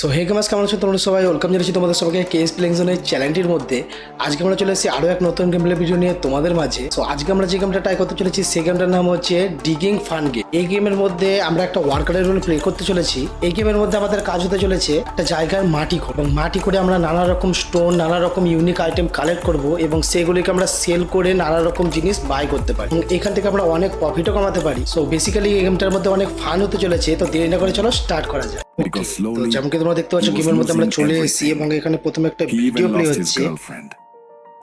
So hey গেমাস কেমন আছো? তোমরা সবাই ওয়েলকাম জানাচ্ছি তোমাদের সবাইকে কেএস প্লেইং জোনের চ্যানেলটির মধ্যে। আজকে আমরা চলে এসেছি আরও এক নতুন গেম প্লে ভিডিও নিয়ে তোমাদের মাঝে। সো আজকে আমরা যে গেমটা ট্রাই করতে চলেছি সেই গেমটার নাম হচ্ছে ডিগিং ফান গেম এই গেমের মধ্যে আমরা একটা ওয়ার্কারের রোল প্লে করতে চলেছি। এই গেমের মধ্যে আমাদের কাজ হতে চলেছে একটা জায়গার মাটি খোঁড়। এবং মাটি করে আমরা নানা রকম স্টোন নানা রকম ইউনিক আইটেম কালেক্ট করব এবং সেগুলিকে আমরা সেল করে নানা রকম জিনিস বাই করতে পারি। এবং এখান থেকে আমরা অনেক প্রফিটও কামাতে পারি। সো বেসিক্যালি এই গেমটার মধ্যে অনেক ফান হতে চলেছে। তো দেরি না করে চলো স্টার্ট করা যায় যেমন তোমরা দেখতে পাচ্ছ he was গেমের মধ্যে আমরা losing চলে এসেছি everything. এবং এখানে প্রথমে একটা he video even play lost his হচ্ছে girlfriend.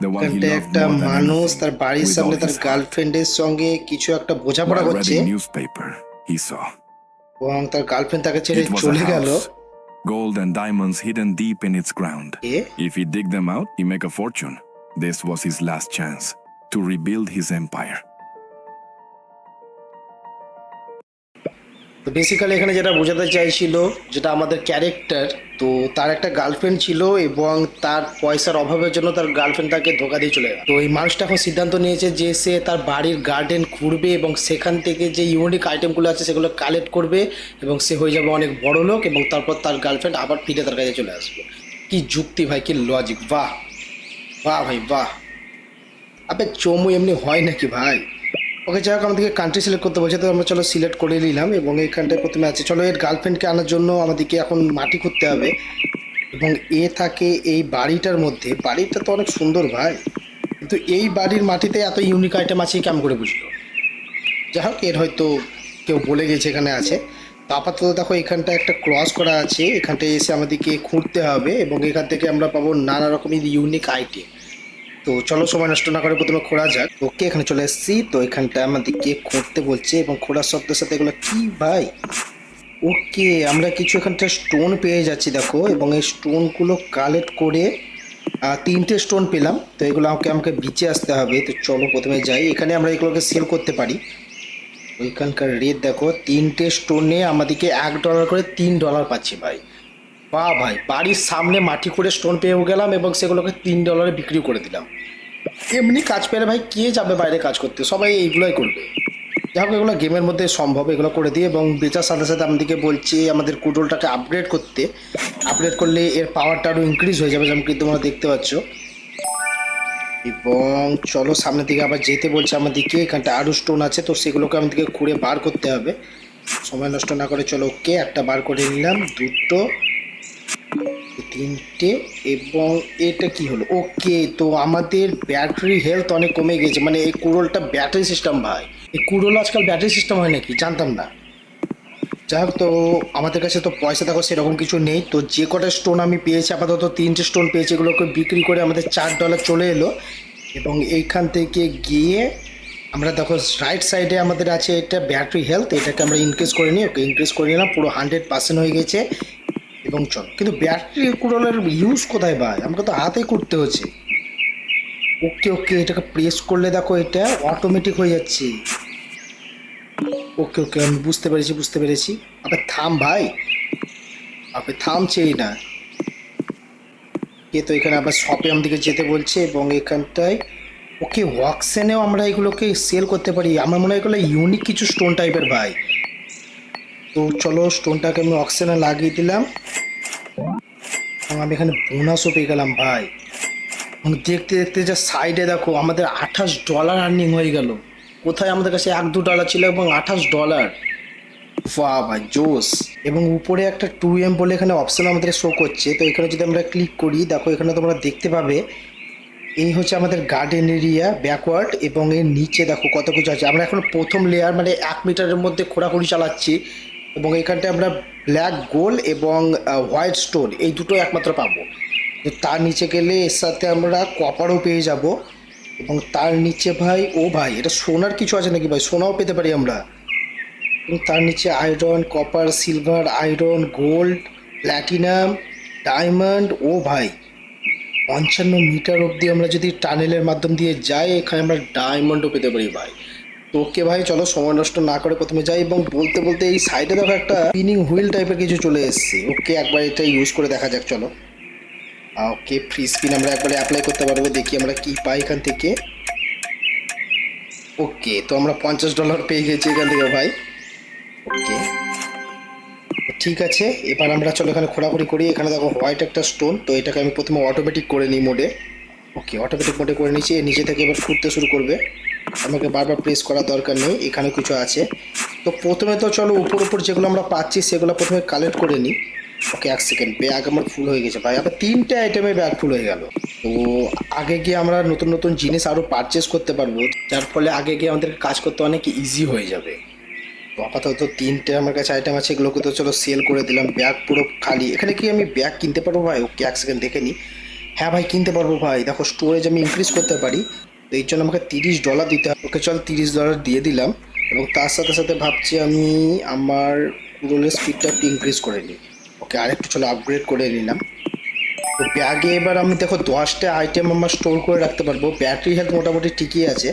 The one he এখানটায় loved একটা more than মানুষ anything. তার বাড়ির with সামনে all তার his heart. গার্লফ্রেন্ডের সঙ্গে কিছু একটা বোঝাপড়া While করছে reading newspaper, he saw এবং তার গার্লফ্রেন্ড তাকে ছেড়ে it was a চলে গেল house, gold and diamonds hidden deep in its ground. A If he dig them out, he make a fortune. This was his last chance to rebuild his empire. তো basically এখানে যেটা বোঝাতে চাইছিল, যেটা আমাদের character তো তার একটা গার্লফ্রেন্ড ছিল এবং তার পয়সার অভাবের জন্য তার গার্লফ্রেন্ড তাকে ধোকা দিয়ে চলে গেল। তো এই মানুষটা এখন সিদ্ধান্ত নিয়েছে যে সে তার বাড়ির গার্ডেন ঘুরবে এবং সেখান থেকে যে ইউনিক আইটেমগুলো আছে সেগুলো কালেক্ট করবে এবং সে হয়ে যাবে অনেক বড় লোক এবং তারপর তার গার্লফ্রেন্ড আবার ফিরে তার কাছে চলে আসবে। কি যুক্তি ভাই, কি লজিক বাহ বাহ ভাই, বাহ। আবে চমু এমনি হয় নাকি ভাই? ওকে যাই হোক, আমাদেরকে কান্ট্রি সিলেক্ট করতে বলছে, তো আমরা চলো সিলেক্ট করে নিলাম এবং এইখানটায় প্রথমে আছে। চলো, এর গার্লফ্রেন্ডকে আনার জন্য আমাদেরকে এখন মাটি করতে হবে। এবং এ থাকে এই বাড়িটার মধ্যে। বাড়িটা তো অনেক সুন্দর ভাই। কিন্তু এই বাড়ির মাটিতে এত ইউনিক আইটেম আছে, কেমন করে বুঝলো? যাই হোক, এর হয়তো কেউ বলে গেছে এখানে আছে। তো আপাতত দেখো এখানটা একটা ক্রস করা আছে। এখানটায় এসে আমাদেরকে খুঁড়তে হবে এবং এখান থেকে আমরা পাবো নানা রকমের ইউনিক আইটেম তো চলো সময় নষ্ট না করে প্রথমে খোঁড়া যাক। ওকে এখানে চলে এসেছি? তো এখানটা আমাদেরকে খুঁড়তে বলছে এবং খোঁড়ার শব্দের সাথে এগুলো কি ভাই? ওকে, আমরা কিছু এখানটা স্টোন পেয়ে যাচ্ছি, দেখো। এবং এই স্টোনগুলো কালেক্ট করে তিনটে স্টোন পেলাম। তো এগুলো আমাকে আমাকে বিচে আসতে হবে। তো চলো প্রথমে যাই। এখানে আমরা এগুলোকে সেল করতে পারি। ওইখানকার রেট দেখো, তিনটে স্টোনে আমাদেরকে এক ডলার করে তিন ডলার পাচ্ছি ভাই। বাহ ভাই, বাড়ির সামনে মাটি করে স্টোন পেয়েও গেলাম এবং সেগুলোকে তিন ডলারে বিক্রি করে দিলাম। এমনি কাজ পেলে ভাই, কে যাবে বাইরে কাজ করতে? সবাই এইগুলোই করবে। যাই হোক, এগুলো গেমের মধ্যে সম্ভব, এগুলো করে দিই এবং বেচার সাথে সাথে আমাদেরকে বলছে, আমাদের কুডলটাকে আপগ্রেড করতে। আপগ্রেড করলে এর পাওয়ারটা আরও ইনক্রিজ হয়ে যাবে, যেমন কি তোমরা দেখতে পাচ্ছ। এবং চলো, সামনের দিকে আবার যেতে বলছে আমাদেরকে এখানটা আরও স্টোন আছে, তো সেগুলোকে আমাদেরকে খুঁড়ে বার করতে হবে। সময় নষ্ট না করে, চলো, ওকে একটা বার করে নিলাম, দুটো। তিনটে এবং এটা কি হলো? ওকে তো আমাদের ব্যাটারি হেলথ অনেক কমে গেছে। মানে এই কুড়োলটা ব্যাটারি সিস্টেম ভাই। এই কুড়োল আজকাল ব্যাটারি সিস্টেম হয় নাকি? জানতাম না। যাই হোক, তো আমাদের কাছে তো পয়সা দেখো, সেরকম কিছু নেই। তো যে কটা স্টোন আমি পেয়েছি, আপাতত তিনটে স্টোন পেয়েছি, এগুলোকে বিক্রি করে আমাদের চার ডলার চলে এলো। এবং এইখান থেকে গিয়ে আমরা দেখো রাইট সাইডে আমাদের আছে এটা ব্যাটারি হেলথ এটাকে আমরা ইনক্রিজ করে নিই। ওকে ইনক্রিজ করে নিলাম, পুরো হান্ড্রেড পার্সেন্ট হয়ে গেছে। এবং চল। কিন্তু ব্যাটারি কুড়ালের ইউজ কোথায় ভাই? আমাকে তো হাতে করতে হচ্ছে। ওকে ওকে, এটাকে প্রেস করলে দেখো এটা অটোমেটিক হয়ে যাচ্ছে। ওকে ওকে, আমি বুঝতে পেরেছি বুঝতে পেরেছি। আপনি থাম ভাই। আপনি থামছেই না। কে তো এখানে আবার শপে আমাদেরকে যেতে বলছে এবং এখানটায় ওকে ওয়াকসেনেও আমরা এগুলোকে সেল করতে পারি। আমার মনে হয় এগুলো ইউনিক কিছু স্টোন টাইপের ভাই। তো চলো স্টোনটাকে আমি অক্সিজেনে লাগিয়ে দিলাম। আমি এখানে বোনাসও পেয়ে গেলাম ভাই। দেখতে দেখতে যা সাইডে দেখো, আমাদের আঠাশ ডলার আর্নিং হয়ে গেল। কোথায় আমাদের কাছে এক দু ডলার ছিল এবং আঠাশ ডলার বাহ ভাই জোস এবং উপরে একটা টু এম বলে এখানে অপশন আমাদের শো করছে। তো এখানে যদি আমরা ক্লিক করি, দেখো এখানে তোমরা দেখতে পাবে, এই হচ্ছে আমাদের গার্ডেন এরিয়া ব্যাকওয়ার্ড এবং এর নিচে দেখো কত কিছু আছে। আমরা এখন প্রথম লেয়ার মানে এক মিটারের মধ্যে খোঁড়াখুড়ি চালাচ্ছি এবং এখানটায় আমরা ব্ল্যাক গোল এবং হোয়াইট স্টোন এই দুটো একমাত্র পাবো। তো তার নিচে গেলে এর সাথে আমরা কপারও পেয়ে যাব। এবং তার নিচে ভাই, ও ভাই, এটা সোনার কিছু আছে নাকি ভাই? সোনাও পেতে পারি আমরা। এবং তার নিচে iron copper silver iron gold platinum diamond ও ভাই। পঞ্চান্ন মিটার অবধি আমরা যদি টানেলের মাধ্যম দিয়ে যাই, এখানে আমরা ডায়মন্ডও পেতে পারি ভাই। তো ওকে ভাই, চলো সময় নষ্ট না করে প্রথমে যাই এবং বলতে বলতে এই সাইডে দেখো একটা স্পিনিং হুইল টাইপের কিছু চলে এসছে। ওকে একবার এটা ইউজ করে দেখা যাক, চলো। ওকে ফ্রি স্পিন আমরা একবারে অ্যাপ্লাই করতে পারব, দেখি আমরা কি পাই এখান থেকে। ওকে, তো আমরা পঞ্চাশ ডলার পেয়ে গেছি এখান থেকে ভাই। ওকে। ঠিক আছে, এবার আমরা চলো এখানে খোঁড়াখুড়ি করি। এখানে দেখো হোয়াইট একটা স্টোন তো এটাকে আমি প্রথমে অটোমেটিক করে নিই মোডে ওকে অটোমেটিক মোডে করে এর নিচে থেকে এবার খুঁড়তে শুরু করবে। আমাকে বারবার প্রেস করার দরকার নেই, এখানে কিছু আছে। তো প্রথমে তো চলো উপর উপর যেগুলো আমরা পাচ্ছি, সেগুলো প্রথমে কালেক্ট করে নিই। ওকে এক সেকেন্ড ব্যাগ আমার ফুল হয়ে গেছে ভাই। আবার তিনটে আইটেমে ব্যাগ ফুল হয়ে গেল। তো আগে গিয়ে আমরা নতুন নতুন জিনিস আরও পারচেস করতে পারব, যার ফলে আগে গিয়ে আমাদের কাজ করতে অনেক ইজি হয়ে যাবে। তো আপাতত তিনটে আমার কাছে আইটেম আছে, এগুলোকে তো চলো সেল করে দিলাম। ব্যাগ পুরো খালি। এখানে কি আমি ব্যাগ কিনতে পারব ভাই? ওকে এক সেকেন্ড দেখে নিই হ্যাঁ ভাই, কিনতে পারব ভাই। দেখো স্টোরেজ আমি ইনক্রিজ করতে পারি। তো এই জন্য আমাকে তিরিশ ডলার দিতে হবে। ওকে চল তিরিশ ডলার দিয়ে দিলাম এবং তার সাথে সাথে ভাবছি আমি আমার রোলের স্পিডটা একটু ইনক্রিজ করে নিই। ওকে আরেকটু চলো আপগ্রেড করে নিলাম। তো ব্যাগে এবার আমি দেখো দশটা আইটেম আমার স্টোর করে রাখতে পারব। ব্যাটারি হেলথ মোটামুটি ঠিকই আছে।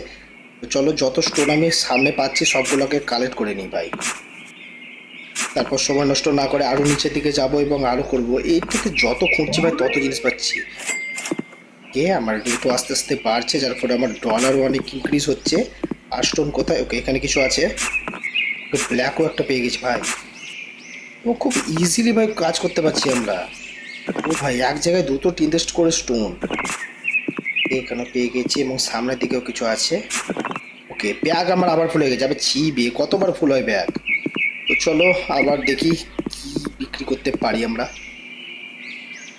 তো চলো যত স্টোর আমি সামনে পাচ্ছি সবগুলোকে কালেক্ট করে নিই ভাই। তারপর সময় নষ্ট না করে আরও নিচের দিকে যাব এবং আরও করব। এই থেকে যত খুঁজছি ভাই তত জিনিস পাচ্ছি। কে আমার রেটও আস্তে আস্তে বাড়ছে, যার ফলে আমার ডলারও অনেক ইনক্রিজ হচ্ছে। আর স্টোন কোথায়? ওকে এখানে কিছু আছে। ব্ল্যাকও একটা পেয়ে গেছি ভাই। ও খুব ইজিলি ভাই কাজ করতে পারছি আমরা। ও ভাই, এক জায়গায় দুটো ইনভেস্ট করে স্টোন এখানে পেয়ে গেছি এবং সামনের দিকেও কিছু আছে। ওকে ব্যাগ আমার আবার ফুল হয়ে গেছে। আবার ছিবে কতবার ফুল হয় ব্যাগ তো চলো আবার দেখি কি বিক্রি করতে পারি আমরা।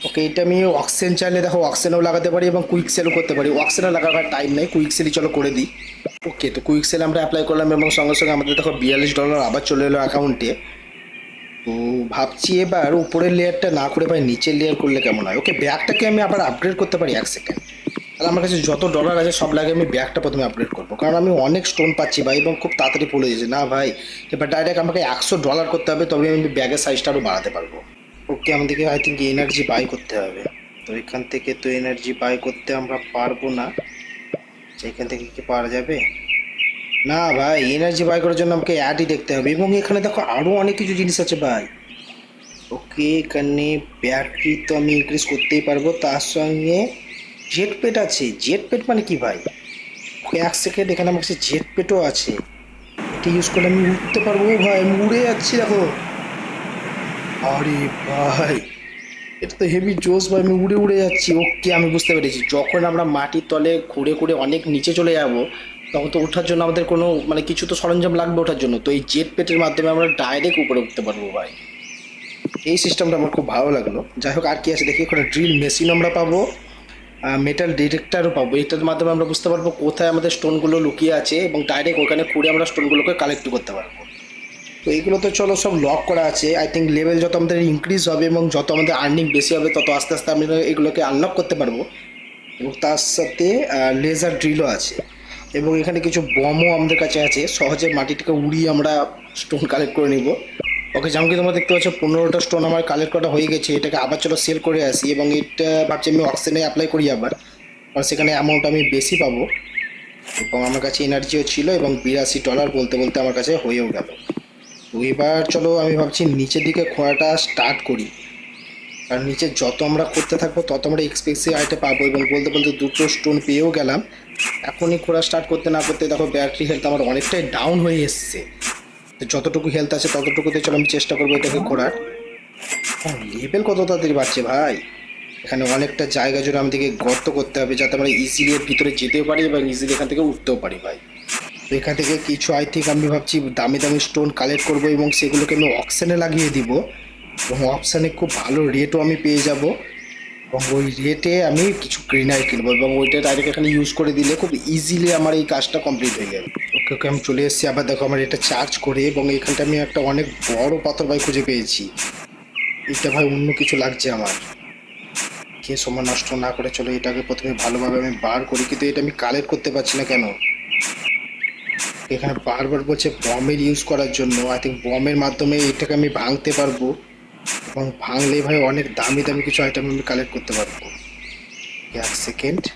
ওকে এটা আমি অক্সিজেন চাইলে দেখো অক্সিজেনও লাগাতে পারি এবং কুইক সেলও করতে পারি। অক্সিজেন লাগাবার টাইম নেই কুইক সেলই চলো করে দিই। ওকে তো কুইক সেল আমরা অ্যাপ্লাই করলাম এবং সঙ্গে সঙ্গে আমাদের দেখো বিয়াল্লিশ ডলার আবার চলে এলো অ্যাকাউন্টে তো ভাবছি এবার উপরের লেয়ারটা না করে ভাই নিচের লেয়ার করলে কেমন হয়? ওকে ব্যাগটাকে আমি আবার আপগ্রেড করতে পারি এক সেকেন্ড তাহলে আমার কাছে যত ডলার আছে সব লাগে আমি ব্যাগটা প্রথমে আপগ্রেড করব। কারণ আমি অনেক স্টোন পাচ্ছি ভাই এবং খুব তাড়াতাড়ি পড়ে যাচ্ছে না ভাই, এবার ডাইরেক্ট আমাকে একশো ডলার করতে হবে তবে আমি ব্যাগের সাইজটা আরও বাড়াতে পারব। ওকে আমাদেরকে আই থিঙ্ক এনার্জি বাই করতে হবে। তো এখান থেকে তো এনার্জি বাই করতে আমরা পারব না। এখান থেকে কি পারা যাবে? না ভাই এনার্জি বাই করার জন্য আমাকে অ্যাডই দেখতে হবে এবং এখানে দেখো আরও অনেক কিছু জিনিস আছে ভাই। ওকে, এখানে ব্যাটারি তো আমি ইনক্রিজ করতেই পারব। তার সঙ্গে জেট পেট আছে। জেট পেট মানে কি ভাই? ওকে, এক সেকেন্ড এখানে আমার কাছে জেট পেটও আছে। এটা ইউজ করলে আমি উঠতে পারব। ভাই, আমি উড়ে যাচ্ছি, দেখো। আরে ভাই, এটা তো হেভি জোস ভাই, আমি উড়ে উড়ে যাচ্ছি। ওকে, আমি বুঝতে পেরেছি। যখন আমরা মাটির তলে ঘুরে ঘুরে অনেক নিচে চলে যাব, তখন তো ওঠার জন্য আমাদের কোনো মানে কিছু তো সরঞ্জাম লাগবে ওঠার জন্য। তো এই জেট পেটের মাধ্যমে আমরা ডাইরেক্ট উপরে উঠতে পারব ভাই। এই সিস্টেমটা আমার খুব ভালো লাগল। যাই হোক, আর কি আছে দেখি ওখানে ড্রিল মেশিন আমরা পাবো মেটাল ডিটেক্টারও পাবো। এটার মাধ্যমে আমরা বুঝতে পারব কোথায় আমাদের স্টোনগুলো লুকিয়ে আছে এবং ডাইরেক্ট ওখানে খুঁড়ে আমরা স্টোনগুলোকে কালেক্ট করতে পারব। তো এগুলো তো চলো সব লক করা আছে। আই থিঙ্ক লেভেল যত আমাদের ইনক্রিজ হবে এবং যত আমাদের আর্নিং বেশি হবে, তত আস্তে আস্তে আমরা এগুলোকে আনলক করতে পারব। এবং তার সাথে লেজার ড্রিলও আছে। এবং এখানে কিছু বমও আমাদের কাছে আছে। সহজে মাটিটাকে উড়িয়ে আমরা স্টোন কালেক্ট করে নিব। ওকে যেমন কি তোমরা দেখতে পাচ্ছ, পনেরোটা স্টোন আমার কালেক্ট করা হয়ে গেছে। এটাকে আবার চলো সেল করে আসি এবং এটা ভাবছি আমি অক্সিজেনে অ্যাপ্লাই করি আবার। কারণ সেখানে অ্যামাউন্ট আমি বেশি পাবো। এবং আমার কাছে এনার্জিও ছিল এবং বিরাশি ডলার বলতে বলতে আমার কাছে হয়েও গেল। তো এবার চলো আমি ভাবছি নিচের দিকে খোঁড়াটা স্টার্ট করি। কারণ নিচে যত আমরা করতে থাকব, তত আমরা এক্সপেন্সিভ আইটে পাবো এবং বলতে বলতে দুটো স্টোন পেয়েও গেলাম। এখনই খোঁড়া স্টার্ট করতে না করতে দেখো ব্যাটারি হেলথ আমার অনেকটাই ডাউন হয়ে এসছে। তো যতটুকু হেলথ আছে ততটুকুতে চলো আমি চেষ্টা করব এটাকে খোঁড়ার। লেভেল কত তাড়াতাড়ি বাড়ছে ভাই? এখানে অনেকটা জায়গা জুড়ে আমাদেরকে গর্ত করতে হবে যাতে আমরা ইজিলি ভিতরে যেতেও পারি এবং ইজিলি এখান থেকে উঠতেও পারি ভাই। এখান থেকে কিছু আই থিঙ্ক আমি ভাবছি দামি দামি স্টোন কালেক্ট করব এবং সেগুলোকে আমি অপশানে লাগিয়ে দিব। এবং অপশানে খুব ভালো রেটও আমি পেয়ে যাব। এবং ওই রেটে আমি কিছু গ্রিনার কিনবো এবং ওইটা ডাইরেক্ট এখানে ইউজ করে দিলে খুব ইজিলি আমার এই কাজটা কমপ্লিট হয়ে যাবে। ওকে ওকে, আমি চলে এসেছি। আবার দেখো আমার এটা চার্জ করে এবং এখানটা আমি একটা অনেক বড় পাথর ভাই খুঁজে পেয়েছি। এটা ভাই অন্য কিছু লাগছে আমার। কে সময় নষ্ট না করে চলো এটাকে প্রথমে ভালোভাবে আমি বার করি, কিন্তু এটা আমি কালেক্ট করতে পারছি না কেন? এখানে বারবার বলছে বমের ইউজ করার জন্য। আই থিঙ্ক বমের মাধ্যমে এটাকে আমি ভাঙতে পারব। এবং ভাঙলে ভাই অনেক দামি দামি কিছু আইটেম আমি কালেক্ট করতে পারব। এক সেকেন্ড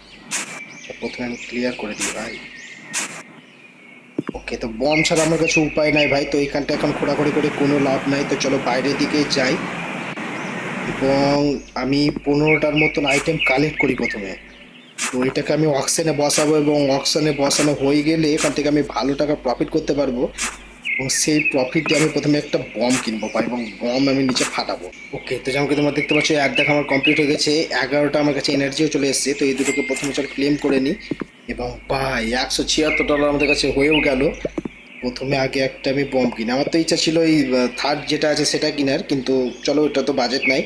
প্রথমে আমি ক্লিয়ার করে দিই ভাই। ওকে তো বম ছাড়া আমার কাছে উপায় নাই ভাই। তো এইখানটা এখন খোঁড়াখড়ি করে কোনো লাভ নাই। তো চলো বাইরের দিকে যাই। এবং আমি পনেরোটার মতন আইটেম কালেক্ট করি প্রথমে। তো এটাকে আমি অকশানে বসাবো এবং অকশানে বসানো হয়ে গেলে এখান থেকে আমি ভালো টাকা প্রফিট করতে পারব। এবং সেই প্রফিট দিয়ে আমি প্রথমে একটা বম কিনবো পাই এবং বম আমি নিচে ফাটাবো। ওকে তো যেমন তোমরা দেখতে পাচ্ছ, এক দেখা আমার কমপ্লিট হয়ে গেছে। এগারোটা আমার কাছে এনার্জিও চলে এসেছে। তো এই দুটোকে প্রথমে চল ক্লেম করে নিই এবং ভাই, একশো ছিয়াত্তর ডলার আমাদের কাছে হয়েও গেল। প্রথমে আগে একটা আমি বম কিনি। আমার তো ইচ্ছা ছিল এই থার্ড যেটা আছে সেটা কেনার, কিন্তু চলো ওটা তো বাজেট নাই।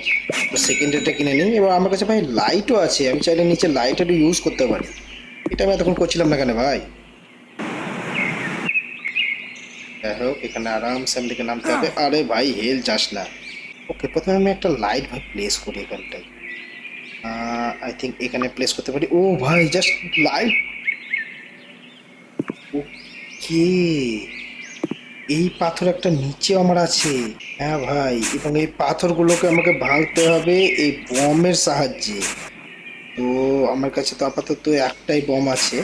সেকেন্ড এটা কিনে নিই। এবার আমার কাছে ভাই লাইটও আছে। আমি চাইলে নিচে লাইট একটু ইউজ করতে পারি। এটা আমি এতক্ষণ করছিলাম না কেন ভাই? যাই হোক, এখানে আরামসে আমাদেরকে নামতে হবে। আরে ভাই হেল যাস না। ওকে প্রথমে আমি একটা লাইট ভাই প্লেস করি এখানটায়। আই থিঙ্ক এখানে প্লেস করতে পারি। ও ভাই জাস্ট লাইট ওকে এই পাথর একটা নিচে আমার আছে। হ্যাঁ ভাই, এবং এই পাথরগুলোকে আমাকে ভাঙতে হবে এই বমের সাহায্যে। তো আমার কাছে তো আপাতত একটাই বম আছে।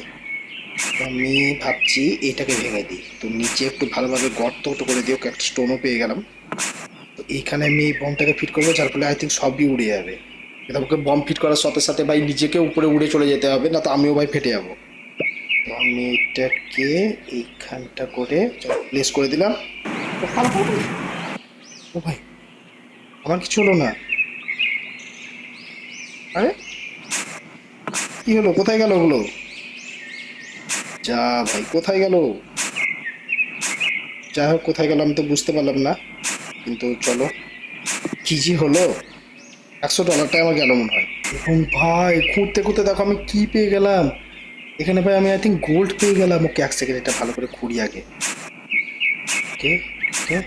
আমি ভাবছি এটাকে ভেঙে দিই। তো নিচে একটু ভালোভাবে গর্ত করে দিও একটা স্টোনও পেয়ে গেলাম। তো এইখানে আমি এই বমটাকে ফিট করব, যার ফলে আই থিঙ্ক সবই উড়ে যাবে। এটা আমাকে বম ফিট করার সাথে সাথে ভাই নিজেকে উপরে উড়ে চলে যেতে হবে, না তো আমিও ভাই ফেটে যাব। আমি এটাকে এইখানটা করে প্লেস করে দিলাম। ও, ভাই আমার কিছু হলো না। আরে কি হলো? কোথায় গেল ওগুলো? যা ভাই কোথায় গেল? যাই হোক কোথায় গেল আমি তো বুঝতে পারলাম না। কিন্তু চলো কি জি হলো? একশো ডলারটাই আমার গেল মনে হয়। ভাই খুঁড়তে খুঁড়তে দেখো আমি কি পেয়ে গেলাম। এখানে ভাই আমি আই থিঙ্ক গোল্ড পেয়ে গেলাম। ওকে, এক সেকেন্ড এটা ভালো করে খুঁড়ি আগে। ওকে ওকে।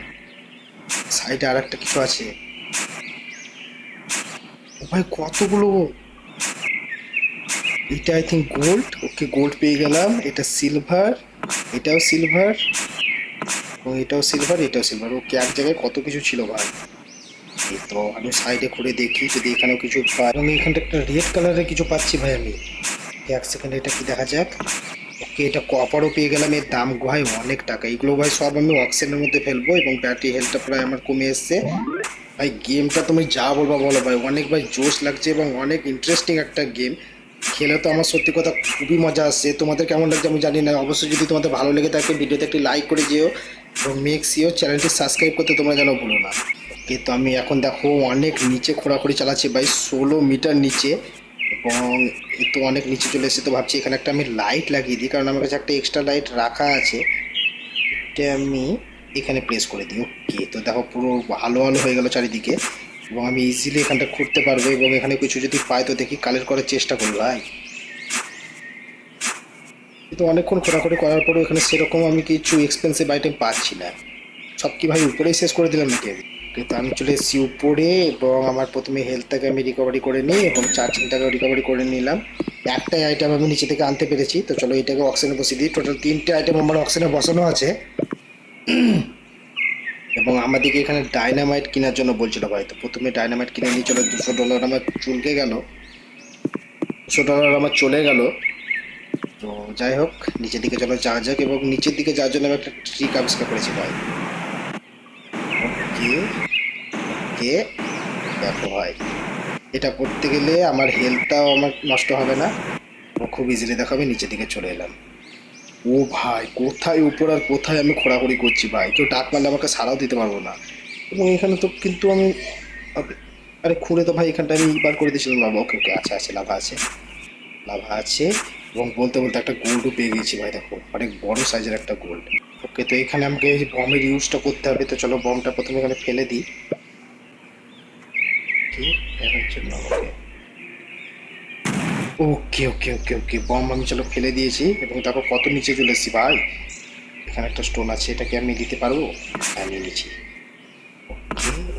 সাইডে আর একটা কিছু আছে। ভাই, কতগুলো? এটা I think gold okay gold পেয়ে গেলাম। এটা সিলভার এটাও সিলভার ও, এটাও সিলভার এটাও সিলভার ওকে, এক জায়গায় কত কিছু ছিল ভাই? এই তো, আমি সাইডে করে দেখি। যদি এখানেও কিছু পাই। এবং এখানটা একটা রেড কালারের কিছু পাচ্ছি ভাই আমি। এক সেকেন্ড এটা কি দেখা যাক? ওকে, এটা কপারও পেয়ে গেলাম। এর দাম ভাই অনেক টাকা। এগুলো ভাই সব আমি অক্সিজেনের মধ্যে ফেলব এবং ব্যাটারি হেলথটা প্রায় আমার কমে এসছে। ভাই গেমটা তুমি যা বলবা বলো ভাই। অনেক ভাই জোশ লাগছে এবং অনেক ইন্টারেস্টিং একটা গেম খেলে তো আমার সত্যি কথা খুবই মজা আসছে। তোমাদের কেমন লাগছে আমি জানি না। অবশ্যই যদি তোমাদের ভালো লেগে থাকে, ভিডিওতে একটি লাইক করে যেও এবং মেক সিও চ্যানেলটি সাবস্ক্রাইব করতে তোমরা যেন ভুলো না। ওকে, তো আমি এখন দেখো অনেক নিচে খোঁড়াখুড়ি চালাচ্ছি ভাই। ষোলো মিটার নিচে এবং তো অনেক নিচে চলে এসেছে, তো ভাবছি এখানে একটা আমি লাইট লাগিয়ে দিই, কারণ আমার কাছে একটা এক্সট্রা লাইট রাখা আছে। এটা আমি এখানে প্লেস করে দিই ওকে তো দেখো পুরো ভালো আলো হয়ে গেল চারিদিকে। এবং আমি ইজিলি এখানটা খুঁড়তে পারব, এবং এখানে কিছু যদি পাই তো দেখি কালেক্ট করার চেষ্টা করি, ভাই। কিন্তু অনেকক্ষণ খোঁড়াখুড়ি করার পরেও এখানে সেরকম আমি কিছু এক্সপেন্সিভ আইটেম পাচ্ছি না। সব কি ভাই উপরেই শেষ করে দিলাম নাকি আমি? কিন্তু আমি চলে এসেছি উপরে এবং আমার প্রথমে হেলথটাকে আমি রিকভারি করে নিই এবং চার্জিংটাকে রিকভারি করে নিলাম। একটাই আইটেম আমি নিচে থেকে আনতে পেরেছি, তো চলো এটাকে অক্সিজেনে বসিয়ে দিই। টোটাল তিনটে আইটেম আমার অক্সিজেনে বসানো আছে। এবং আমাদেরকে এখানে ডাইনামাইট কেনার জন্য বলছিল ভাই, তো প্রথমে ডাইনামাইট কিনে নিয়ে চলে দুশো ডলার আমার চুলকে গেল। দুশো ডলার আমার চলে গেল। তো যাই হোক, নিচের দিকে চলো যা যাক এবং নিচের দিকে যাওয়ার জন্য আমি একটা ট্রিক আবিষ্কার করেছি ভাই। ওকে ওকে দেখো ভাই, এটা করতে গেলে আমার হেলথটাও আমার নষ্ট হবে না। খুব ইজিলি দেখো আমি নিচের দিকে চলে এলাম। ও ভাই, কোথায় উপর আর কোথায় আমি খোঁড়াখুড়ি করছি ভাই? কেউ ডাক মারলে আমাকে সারাও দিতে পারব না। এবং এখানে তো কিন্তু আমি, আরে খুঁড়ে তো ভাই এখানটা আমি বার করে দিয়েছিলাম লাভা। ওকে ওকে, আছে আছে, লাভা আছে। লাভা আছে এবং বলতে বলতে একটা গোল্ডও পেয়ে গেছি ভাই, দেখো। অনেক বড় সাইজের একটা গোল্ড ওকে, তো এখানে আমাকে বমের ইউজটা করতে হবে। তো চলো বমটা প্রথমে এখানে ফেলে দিই। কি? এর জন্য ওকে ওকে ওকে ওকে। বম আমি চলো ফেলে দিয়েছি এবং দেখো কত নিচে চলে এসেছি ভাই? এখানে একটা স্টোন আছে, এটাকে আমি দিতে পারব? হ্যাঁ নিয়ে নিচ্ছি।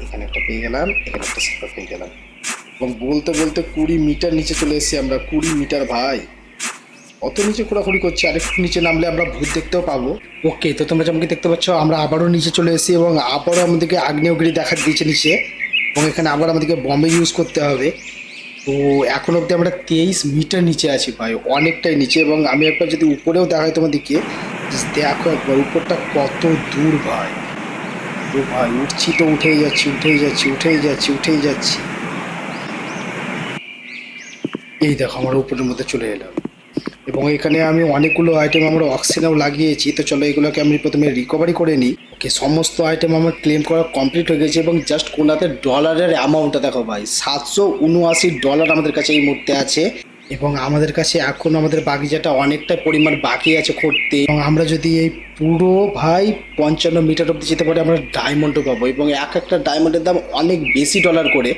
এখানে একটা পেয়ে গেলাম, এখানে একটা সিলভার পেয়ে গেলাম। এবং বলতে বলতে কুড়ি মিটার নিচে চলে এসেছি আমরা, কুড়ি মিটার ভাই। অত নিচে খোঁড়াখুড়ি করছি, আরেকটু নিচে নামলে আমরা ভূত দেখতেও পাবো। ওকে, তো তোমরা যেমন দেখতে পাচ্ছ, আমরা আবারও নিচে চলে এসেছি এবং আবারও আমাদেরকে আগ্নেয়গিরি দেখা দিয়েছে নিচে। এবং এখানে আবার আমাদেরকে বম্বে ইউজ করতে হবে। তো এখন অবধি আমরা তেইশ মিটার নিচে আছি ভাই, অনেকটাই নিচে এবং আমি একবার যদি উপরেও দেখাই তোমাদেরকে দেখো একবার উপরটা কত দূর ভাই। ও ভাই, উঠছি তো উঠেই যাচ্ছি উঠেই যাচ্ছি উঠেই যাচ্ছি উঠেই যাচ্ছি। এই দেখো আমরা উপরের মধ্যে চলে এলাম। এবং এখানে আমি অনেকগুলো আইটেম আমরা অক্সিজেনও লাগিয়েছি, তো চলো এগুলোকে আমি প্রথমে রিকভারি করে নিই। ওকে, সমস্ত আইটেম আমার ক্লেম করা কমপ্লিট হয়ে গেছে এবং জাস্ট কোনাতে ডলারের অ্যামাউন্টটা দেখো ভাই, সাতশো উনআশি ডলার আমাদের কাছে এই মুহূর্তে আছে এবং আমাদের কাছে এখন আমাদের বাগিচাটা অনেকটা পরিমাণ বাকি আছে করতে এবং আমরা যদি এই পুরো ভাই পঞ্চান্ন মিটার অব্দি যেতে পারি, আমরা ডায়মন্ডও পাবো এবং এক একটা ডায়মন্ডের দাম অনেক বেশি ডলার করে।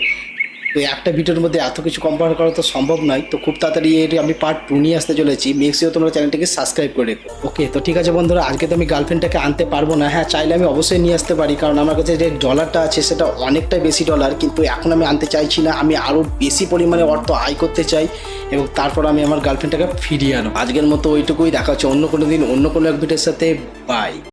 তো একটা ভিডিওর মধ্যে এত কিছু কম্পেয়ার করা তো সম্ভব নয়, তো খুব তাড়াতাড়ি এর আমি পার্ট টু নিয়ে আসতে চলেছি। মেক্সিও তোমরা চ্যানেলটাকে সাবস্ক্রাইব করে রেখো। ওকে তো ঠিক আছে বন্ধুরা, আজকে তো আমি গার্লফ্রেন্ডটাকে আনতে পারব না। হ্যাঁ চাইলে আমি অবশ্যই নিয়ে আসতে পারি, কারণ আমার কাছে যে ডলারটা আছে সেটা অনেকটাই বেশি ডলার কিন্তু এখন আমি আনতে চাইছি না। আমি আরও বেশি পরিমাণে অর্থ আয় করতে চাই এবং তারপর আমি আমার গার্লফ্রেন্ডটাকে ফিরিয়ে আনো আজকের মতো ওইটুকুই, দেখা হচ্ছে অন্য কোনো দিন, অন্য কোনো এক ভিডিওর সাথে। বাই